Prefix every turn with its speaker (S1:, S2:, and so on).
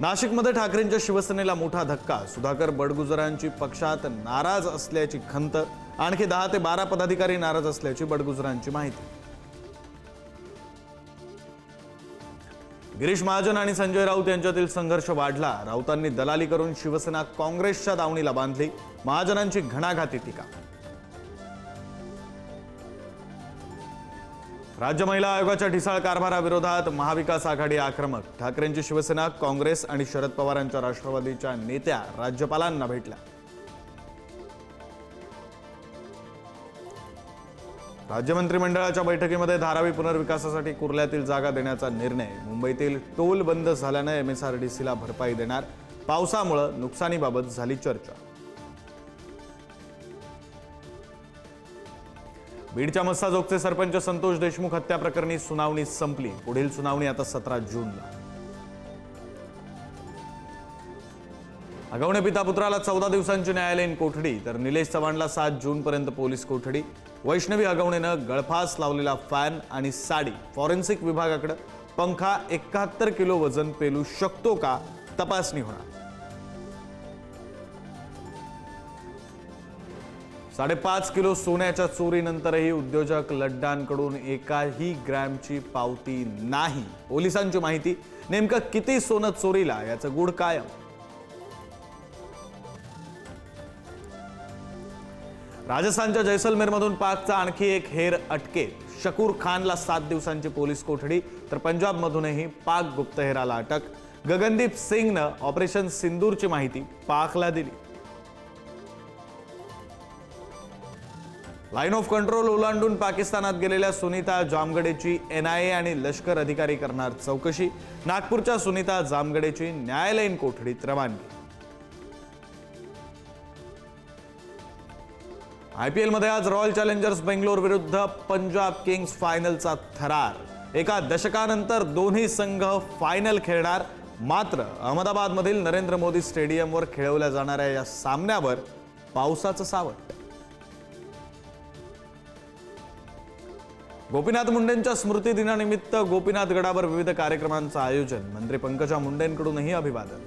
S1: नाशिकमध्ये ठाकरेंच्या शिवसेनेला मोठा धक्का. सुधाकर बडगुजरांची पक्षात नाराज असल्याची खंत. आणखी दहा ते बारा पदाधिकारी नाराज असल्याची बडगुजरांची माहिती. गिरीश महाजन आणि संजय राऊत यांच्यातील संघर्ष वाढला. राऊतांनी दलाली करून शिवसेना काँग्रेसच्या दावणीला बांधली. महाजनांची घणाघाती टीका. राज्य महिला आयोगाच्या ढिसाळ कारभाराविरोधात महाविकास आघाडी आक्रमक. ठाकरेंची शिवसेना काँग्रेस आणि शरद पवारांच्या राष्ट्रवादीच्या नेत्या राज्यपालांना भेटल्या. राज्य मंत्रिमंडळाच्या बैठकीमध्ये धारावी पुनर्विकासासाठी कुर्ल्यातील जागा देण्याचा निर्णय. मुंबईतील टोल बंद झाल्यानं एमएसआरडीसीला भरपाई देणार. पावसामुळं नुकसानीबाबत झाली चर्चा. बीडच्या मस्साजोगचे सरपंच संतोष देशमुख हत्या प्रकरणी सुनावणी संपली. पुढील सुनावणी आता सतरा जूनला. अगवणे पिता पुत्राला चौदा दिवसांची न्यायालयीन कोठडी तर निलेश चव्हाणला सात जूनपर्यंत पोलीस कोठडी. वैष्णवी अगवणेनं गळफास लावलेला फॅन आणि साडी. फॉरेन्सिक विभागाकडे पंखा एकाहत्तर किलो वजन पेलू शकतो का? तपासणी होणार. साडेपाच किलो सोन्याच्या चोरीनंतरही उद्योजक लड्डांकडून एकाही ग्रॅमची पावती नाही. पोलिसांची माहिती नेमकं किती सोनं चोरीला याचं गुढ कायम? राजस्थानच्या जैसलमेरमधून पाकचा आणखी एक हेर अटकेत शकूर खानला सात दिवसांची पोलीस कोठडी तर पंजाबमधूनही पाक गुप्तहेराला अटक. गगनदीप सिंगनं ऑपरेशन सिंदूरची माहिती पाकला दिली. लाईन ऑफ कंट्रोल ओलांडून पाकिस्तानात गेलेल्या सुनीता जामगडेची एन आय ए आणि लष्कर अधिकारी करणार चौकशी. नागपूरच्या सुनीता जामगडेची न्यायालयीन कोठडीत रवानगी. पी एलमध्ये आज रॉयल चॅलेंजर्स बेंगलोर विरुद्ध पंजाब किंग्स फायनलचा थरार. एका दशकानंतर दोन्ही संघ फायनल खेळणार. मात्र अहमदाबादमधील नरेंद्र मोदी स्टेडियमवर खेळवल्या जाणाऱ्या या सामन्यावर पावसाचं सावट. गोपीनाथ मुंडेंच्या स्मृती दिनानिमित्त गोपीनाथ गडावर विविध कार्यक्रमांचं आयोजन. मंत्री पंकजा मुंडेंकडूनही अभिवादन.